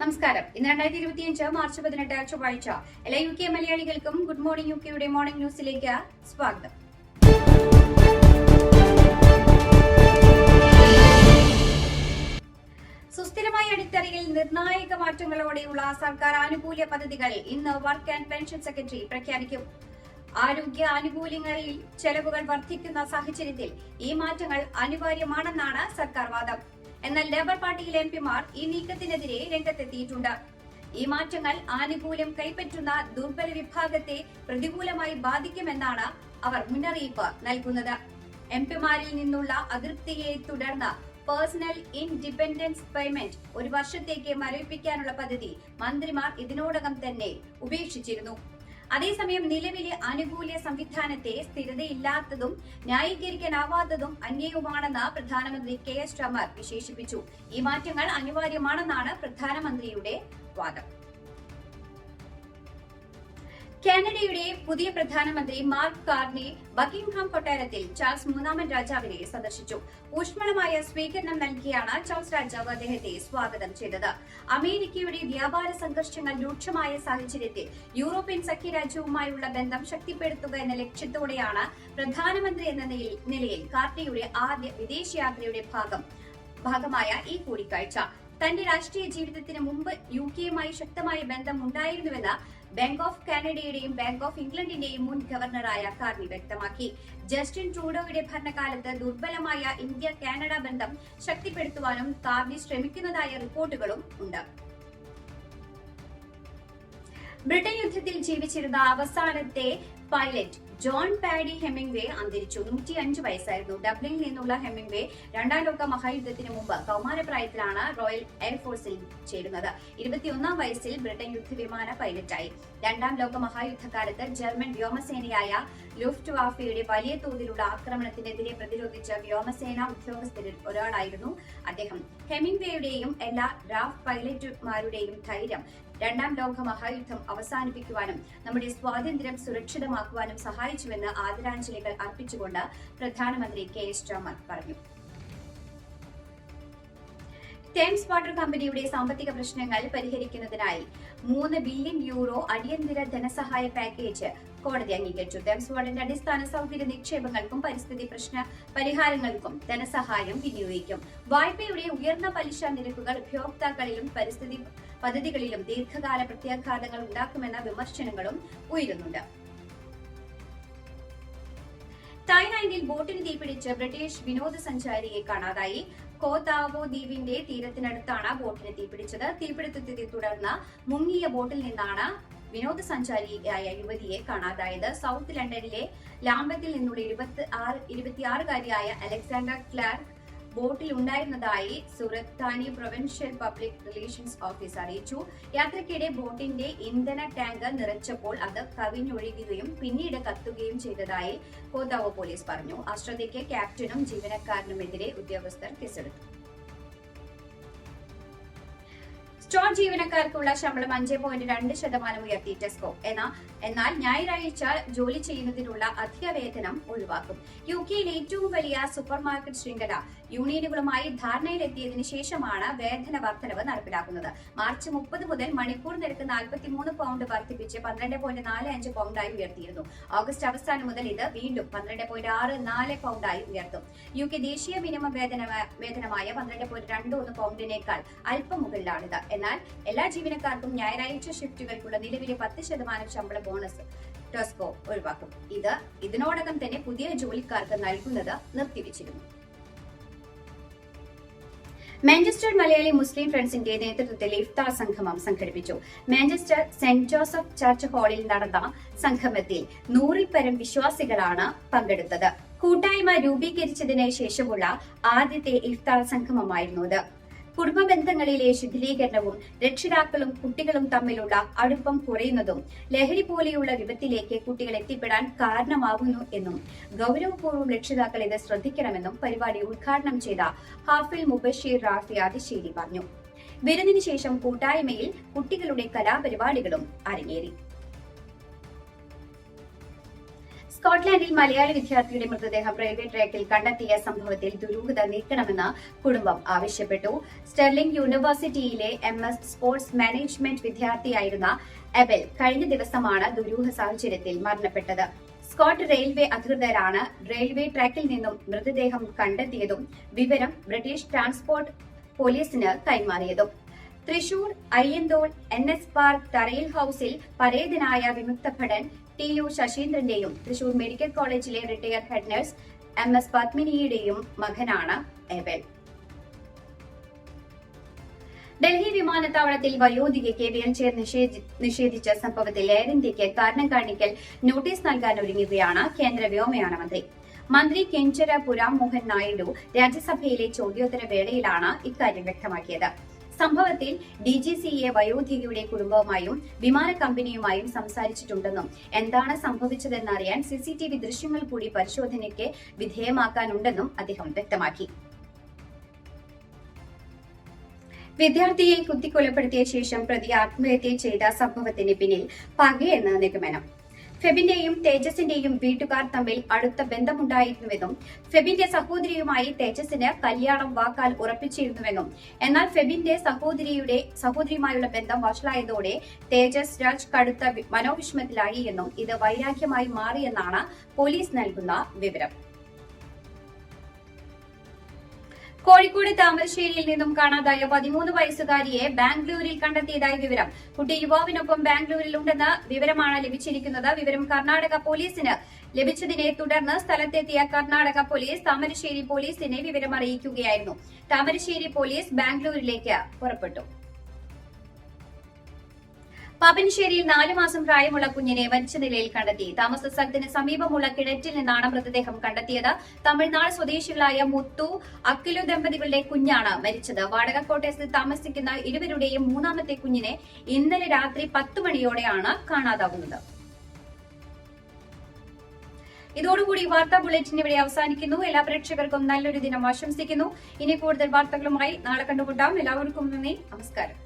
നമസ്കാരം. ഇന്ന് രണ്ടായിരത്തി ഇരുപത്തിയഞ്ച് മാർച്ച് പതിനെട്ട് ചൊവ്വാഴ്ച എല്ലാ യു കെ മലയാളികൾക്കും ഗുഡ് മോർണിംഗ് യു കെയുടെ മോർണിംഗ് ന്യൂസിലേക്ക് സ്വാഗതം. സുസ്ഥിരമായ അടിത്തറയിൽ നിർണായക മാറ്റങ്ങളോടെയുള്ള സർക്കാർ ആനുകൂല്യ പദ്ധതികൾ ഇന്ന് വർക്ക് ആൻഡ് പെൻഷൻ സെക്രട്ടറി പ്രഖ്യാപിക്കും. ആരോഗ്യ ആനുകൂല്യങ്ങളിൽ ചെലവുകൾ വർദ്ധിക്കുന്ന സാഹചര്യത്തിൽ ഈ മാറ്റങ്ങൾ അനിവാര്യമാണെന്നാണ് സർക്കാർ വാദം. എന്നാൽ ലേബർ പാർട്ടിയിലെ എം പിമാർ ഈ നീക്കത്തിനെതിരെ രംഗത്തെത്തിയിട്ടുണ്ട്. ഈ മാറ്റങ്ങൾ ആനുകൂല്യം കൈപ്പറ്റുന്ന ദുർബല വിഭാഗത്തെ പ്രതികൂലമായി ബാധിക്കുമെന്നാണ് അവർ മുന്നറിയിപ്പ് നൽകുന്നത്. എം പിമാരിൽ നിന്നുള്ള അതൃപ്തിയെ തുടർന്ന് പേഴ്സണൽ ഇൻഡിപെൻഡൻസ് പേയ്മെന്റ് ഒരു വർഷത്തേക്ക് മരവിപ്പിക്കാനുള്ള പദ്ധതി മന്ത്രിമാർ ഇതിനോടകം തന്നെ ഉപേക്ഷിച്ചിരുന്നു. അതേസമയം നിലവിലെ ആനുകൂല്യ സംവിധാനത്തെ സ്ഥിരതയില്ലാത്തതും ന്യായീകരിക്കാനാവാത്തതും അന്യവുമാണെന്ന് പ്രധാനമന്ത്രി കെ എസ് ശർമ്മ വിശേഷിപ്പിച്ചു. ഈ മാറ്റങ്ങൾ അനിവാര്യമാണെന്നാണ് പ്രധാനമന്ത്രിയുടെ വാദം. കാനഡയുടെ പുതിയ പ്രധാനമന്ത്രി മാർക്ക് കാർണി ബക്കിംഗ്ഹാം കൊട്ടാരത്തിൽ ചാൾസ് മൂന്നാമൻ രാജാവിനെ സന്ദർശിച്ചു. ഊഷ്മളമായ സ്വീകരണം നൽകിയാണ് ചാൾസ് രാജാവ് അദ്ദേഹത്തെ സ്വാഗതം ചെയ്തത്. അമേരിക്കയുടെ വ്യാപാര സംഘർഷങ്ങൾ രൂക്ഷമായ സാഹചര്യത്തിൽ യൂറോപ്യൻ സഖ്യരാജ്യവുമായുള്ള ബന്ധം ശക്തിപ്പെടുത്തുക എന്ന ലക്ഷ്യത്തോടെയാണ് പ്രധാനമന്ത്രി എന്ന നിലയിൽ- കാർണിയുടെ ആദ്യ വിദേശയാത്രയുടെ ഭാഗം ഭാഗമായ ഈ കൂടിക്കാഴ്ച. തന്റെ രാഷ്ട്രീയ ജീവിതത്തിന് മുമ്പ് യു കെയുമായി ശക്തമായ ബന്ധം ഉണ്ടായിരുന്നുവെന്ന് ബാങ്ക് ഓഫ് കാനഡയുടെയും ബാങ്ക് ഓഫ് ഇംഗ്ലണ്ടിന്റെയും മുൻ ഗവർണറായ കാർണി വ്യക്തമാക്കി. ജസ്റ്റിൻ ട്രൂഡോയുടെ ഭരണകാലത്ത് ദുർബലമായ ഇന്ത്യ കാനഡ ബന്ധം ശക്തിപ്പെടുത്തുവാനും കാർണി ശ്രമിക്കുന്നതായ റിപ്പോർട്ടുകളും ഉണ്ട്. ബ്രിട്ടൻ യുദ്ധത്തിൽ ജീവിച്ചിരുന്ന അവസാനത്തെ പൈലറ്റ് ജോൺ പാഡി ഹെമിംഗ്വേ അന്തരിച്ചു. നൂറ്റി അഞ്ച് വയസ്സായിരുന്നു. ഡബ്ലിനിൽ നിന്നുള്ള ഹെമിംഗ്വേ രണ്ടാം ലോക മഹായുദ്ധത്തിന് മുമ്പ് കൗമാരപ്രായത്തിലാണ് റോയൽ എയർഫോഴ്സിൽ ചേരുന്നത്. ഇരുപത്തിയൊന്നാം വയസ്സിൽ ബ്രിട്ടൻ യുദ്ധവിമാന പൈലറ്റായി. രണ്ടാം ലോക മഹായുദ്ധകാലത്ത് ജർമ്മൻ വ്യോമസേനയായ ലുഫ്റ്റ് വാഫയുടെ വലിയ തോതിലുള്ള ആക്രമണത്തിനെതിരെ പ്രതിരോധിച്ച വ്യോമസേന ഉദ്യോഗസ്ഥരിൽ ഒരാളായിരുന്നു അദ്ദേഹം. ഹെമിംഗ്വേയുടെയും എല്ലാ ഡ്രാഫ്റ്റ് പൈലറ്റുമാരുടെയും ധൈര്യം രണ്ടാം ലോക മഹായുദ്ധം അവസാനിപ്പിക്കുവാനും നമ്മുടെ സ്വാതന്ത്ര്യം സുരക്ഷിതമാക്കുവാനും സഹായിച്ചുവെന്ന് ആദരാഞ്ജലികൾ അർപ്പിച്ചുകൊണ്ട് പ്രധാനമന്ത്രി കെ എസ് ജോമത് പറഞ്ഞു. തേംസ് വാട്ടർ കമ്പനിയുടെ സാമ്പത്തിക പ്രശ്നങ്ങൾ പരിഹരിക്കുന്നതിനായി മൂന്ന് ബില്യൺ യൂറോ അടിയന്തര ധനസഹായ പാക്കേജ് കോടതി അംഗീകരിച്ചു. തേംസ് വാട്ടറിന്റെ അടിസ്ഥാന സൗകര്യ നിക്ഷേപങ്ങൾക്കും പരിസ്ഥിതി പ്രശ്ന പരിഹാരങ്ങൾക്കും ധനസഹായം വിനിയോഗിക്കും. വായ്പയുടെ ഉയർന്ന പലിശ നിരക്കുകൾ ഉപയോക്താക്കളിലും പരിസ്ഥിതി പദ്ധതികളിലും ദീർഘകാല പ്രത്യാഘാതങ്ങൾ ഉണ്ടാക്കുമെന്ന വിമർശനങ്ങളും ഉയരുന്നുണ്ട്. തായ്ലാന്റിൽ ബോട്ടിന് തീപിടിച്ച് ബ്രിട്ടീഷ് വിനോദസഞ്ചാരിയെ കാണാതായി. കോതാവോ ദ്വീപിന്റെ തീരത്തിനടുത്താണ് ബോട്ടിന് തീപിടിച്ചത്. തീപിടുത്തത്തെ തുടർന്ന് മുങ്ങിയ ബോട്ടിൽ നിന്നാണ് വിനോദസഞ്ചാരിയായ യുവതിയെ കാണാതായത്. സൗത്ത് ലണ്ടനിലെ ലാംബത്തിൽ നിന്നുള്ള ഇരുപത്തി ആറ് ഇരുപത്തിയാറുകാരിയായ അലക്സാണ്ടർ ക്ലാർക്ക് ബോട്ടിൽ ഉണ്ടായിരുന്നതായി Surat Thani provincial public relations office അറിയിച്ചു. യാത്രക്കിടെ ബോട്ടിന്റെ ഇന്ധന ടാങ്ക് നിറച്ചപ്പോൾ അത് കവിഞ്ഞൊഴുകുകയും പിന്നീട് കത്തുകയും ചെയ്തതായി കോതാവോ പോലീസ് പറഞ്ഞു. അശ്രദ്ധയ്ക്ക് ക്യാപ്റ്റനും ജീവനക്കാരനുമെതിരെ ഉദ്യോഗസ്ഥർ കേസെടുത്തു. സ്റ്റോർ ജീവനക്കാർക്കുള്ള ശമ്പളം അഞ്ച് പോയിന്റ് രണ്ട് ശതമാനം ഉയർത്തി ടെസ്കോ എന്നാൽ എന്നാൽ ഞായറാഴ്ച ജോലി ചെയ്യുന്നതിനുള്ള അധിക വേതനം ഒഴിവാക്കും. യു കെയിൽ ഏറ്റവും വലിയ സൂപ്പർമാർക്കറ്റ് ശൃംഖല യൂണിയനുകളുമായി ധാരണയിലെത്തിയതിനു ശേഷമാണ് വേതന വർധനവ് നടപ്പിലാക്കുന്നത്. മാർച്ച് മുപ്പത് മുതൽ മണിക്കൂർ നിരക്ക് നാൽപ്പത്തിമൂന്ന് പൗണ്ട് വർദ്ധിപ്പിച്ച് പന്ത്രണ്ട് പോയിന്റ് നാല് അഞ്ച് പൗണ്ടായി ഉയർത്തിയിരുന്നു. ഓഗസ്റ്റ് അവസാനം മുതൽ ഇത് വീണ്ടും പന്ത്രണ്ട് പോയിന്റ് ആറ് നാല് പൗണ്ടായി ഉയർത്തും. യു കെ ദേശീയ മിനിമം വേതന വേതനമായ പന്ത്രണ്ട് പോയിന്റ് രണ്ട് ഒന്ന് പൗണ്ടിനേക്കാൾ അല്പം മുകളിലാണിത്. എന്നാൽ എല്ലാ ജീവനക്കാർക്കും ഞായറാഴ്ച ഷിഫ്റ്റുകൾക്കുള്ള നിലവിലെ പത്ത് ശതമാനം ശമ്പള ബോണസ് ടോസ്കോ ഒഴിവാക്കും. ഇത് ഇതിനോടകം തന്നെ പുതിയ ജോലിക്കാർക്ക് നൽകുന്നത് നിർത്തിവെച്ചിരുന്നു. മാഞ്ചസ്റ്റർ മലയാളി മുസ്ലിം ഫ്രണ്ട്സിന്റെ നേതൃത്വത്തിൽ ഇഫ്താർ സംഗമം സംഘടിപ്പിച്ചു. മാഞ്ചസ്റ്റർ സെന്റ് ജോസഫ് ചർച്ച് ഹാളിൽ നടന്ന സംഗമത്തിൽ നൂറിൽ പരം വിശ്വാസികളാണ് പങ്കെടുത്തത്. കൂട്ടായ്മ രൂപീകരിച്ചതിന് ശേഷമുള്ള ആദ്യത്തെ ഇഫ്താർ സംഗമമായിരുന്നു ഇത്. കുടുംബ ബന്ധങ്ങളിലെ ശിഥിലീകരണവും രക്ഷിതാക്കളും കുട്ടികളും തമ്മിലുള്ള അടുപ്പം കുറയുന്നതും ലഹരി പോലെയുള്ള വിപത്തിലേക്ക് കുട്ടികൾ എത്തിപ്പെടാൻ കാരണമാകുന്നു എന്നും ഗൗരവപൂർവം രക്ഷിതാക്കൾ ഇത് ശ്രദ്ധിക്കണമെന്നും പരിപാടി ഉദ്ഘാടനം ചെയ്ത ഹാഫിൽ മുബഷീർ റാഫി ആദിശ്ശേരി പറഞ്ഞു. വിരുന്നിന് ശേഷം കൂട്ടായ്മയിൽ കുട്ടികളുടെ കലാപരിപാടികളും അരങ്ങേറി. സ്കോട്ട്ലാൻഡിൽ മലയാളി വിദ്യാർത്ഥിയുടെ മൃതദേഹം റെയിൽവേ ട്രാക്കിൽ കണ്ടെത്തിയ സംഭവത്തിൽ ദുരൂഹത നീക്കണമെന്ന് കുടുംബം ആവശ്യപ്പെട്ടു. സ്റ്റെർലിംഗ് യൂണിവേഴ്സിറ്റിയിലെ എം എസ് സ്പോർട്സ് മാനേജ്മെന്റ് വിദ്യാർത്ഥിയായിരുന്ന എബൽ കഴിഞ്ഞ ദിവസമാണ് ദുരൂഹ സാഹചര്യത്തിൽ മരണപ്പെട്ടത്. സ്കോട്ട് റെയിൽവേ അധികൃതരാണ് റെയിൽവേ ട്രാക്കിൽ നിന്നും മൃതദേഹം കണ്ടെത്തിയതും വിവരം ബ്രിട്ടീഷ് ട്രാൻസ്പോർട്ട് പോലീസിന് കൈമാറിയതും. Thrissur Ayyanthole N S park തറയിൽ ഹൌസിൽ പരേതനായ വിമുക്ത ഭടൻ ടി യു ശശീന്ദ്രന്റെയും തൃശൂർ മെഡിക്കൽ കോളേജിലെ retire head nurse M S പത്മിനിയുടെയും മകനാണ് എബൽ ഡൽഹി വിമാനത്താവളത്തിൽ വയോധികയ്ക്ക് വീൽചെയർ നിഷേധി- നിഷേധിച്ച സംഭവത്തിൽ എയർ ഇന്ത്യയ്ക്ക് കാരണം കാണിക്കൽ നോട്ടീസ് നൽകാൻ ഒരുങ്ങുകയാണ് കേന്ദ്ര വ്യോമയാന മന്ത്രി. മന്ത്രി കെഞ്ചര പുരാം മോഹൻ നായിഡു രാജ്യസഭയിലെ ചോദ്യോത്തര വേളയിലാണ് ഇക്കാര്യം വ്യക്തമാക്കിയത്. സംഭവത്തിൽ ഡി ജി സി എ വയോധികയുടെ കുടുംബവുമായും വിമാന കമ്പനിയുമായും സംസാരിച്ചിട്ടുണ്ടെന്നും എന്താണ് സംഭവിച്ചതെന്നറിയാൻ വി ദൃശ്യങ്ങൾ കൂടി പരിശോധനയ്ക്ക് വിധേയമാക്കാനുണ്ടെന്നും അദ്ദേഹം വ്യക്തമാക്കി. വിദ്യാർത്ഥിയെ കുത്തിക്കൊലപ്പെടുത്തിയ ശേഷം പ്രതി ആത്മഹത്യ ചെയ്ത സംഭവത്തിന് പിന്നിൽ പകയെന്ന് നിഗമനം. ഫെബിന്റെയും തേജസിന്റെയും വീട്ടുകാർ തമ്മിൽ അടുത്ത ബന്ധമുണ്ടായിരുന്നുവെന്നും ഫെബിന്റെ സഹോദരിയുമായി തേജസിന് കല്യാണം വാക്കാൽ ഉറപ്പിച്ചിരുന്നുവെന്നും എന്നാൽ ഫെബിന്റെ സഹോദരിയുടെ സഹോദരിയുമായുള്ള ബന്ധം വഷളായതോടെ തേജസ് രാജ് കടുത്ത മനോവിഷമത്തിലായി എന്നും ഇത് വൈരാഗ്യമായി മാറിയെന്നാണ് പോലീസ് നൽകുന്ന വിവരം. കോഴിക്കോട് താമരശ്ശേരിയിൽ നിന്നും കാണാതായ പതിമൂന്ന് വയസ്സുകാരിയെ ബാംഗ്ലൂരിൽ കണ്ടെത്തിയതായി വിവരം. കുട്ടി യുവാവിനൊപ്പം ബാംഗ്ലൂരിൽ ഉണ്ടെന്ന വിവരമാണ് ലഭിച്ചിരിക്കുന്നത്. വിവരം കർണാടക പോലീസിന് ലഭിച്ചതിനെ തുടർന്ന് സ്ഥലത്തെത്തിയ കർണാടക പോലീസ് താമരശ്ശേരി പോലീസിനെ വിവരം അറിയിക്കുകയായിരുന്നു താമരശ്ശേരി പോലീസ് ബാംഗ്ലൂരിലേക്ക് പുറപ്പെട്ടു. പാപ്പനശ്ശേരിയിൽ നാലു മാസം പ്രായമുള്ള കുഞ്ഞിനെ മരിച്ച നിലയിൽ കണ്ടെത്തി. താമസ സ്ഥലത്തിന് സമീപമുള്ള കിണറ്റിൽ നിന്നാണ് മൃതദേഹം കണ്ടെത്തിയത്. തമിഴ്നാട് സ്വദേശികളായ മുത്തു അക്കിലു ദമ്പതികളുടെ കുഞ്ഞാണ് മരിച്ചത്. വാടക താമസിക്കുന്ന ഇരുവരുടെയും മൂന്നാമത്തെ കുഞ്ഞിനെ ഇന്നലെ രാത്രി പത്ത് മണിയോടെയാണ് കാണാതാകുന്നത് ഇതോടുകൂടി വാർത്താ ബുള്ളറ്റിൻ ഇവിടെ അവസാനിക്കുന്നു. എല്ലാ പ്രേക്ഷകർക്കും നല്ലൊരു ദിനം ആശംസിക്കുന്നു. ഇനി കൂടുതൽ വാർത്തകളുമായി നാളെ കണ്ടുമുട്ടാം. എല്ലാവർക്കും നന്ദി. നമസ്കാരം.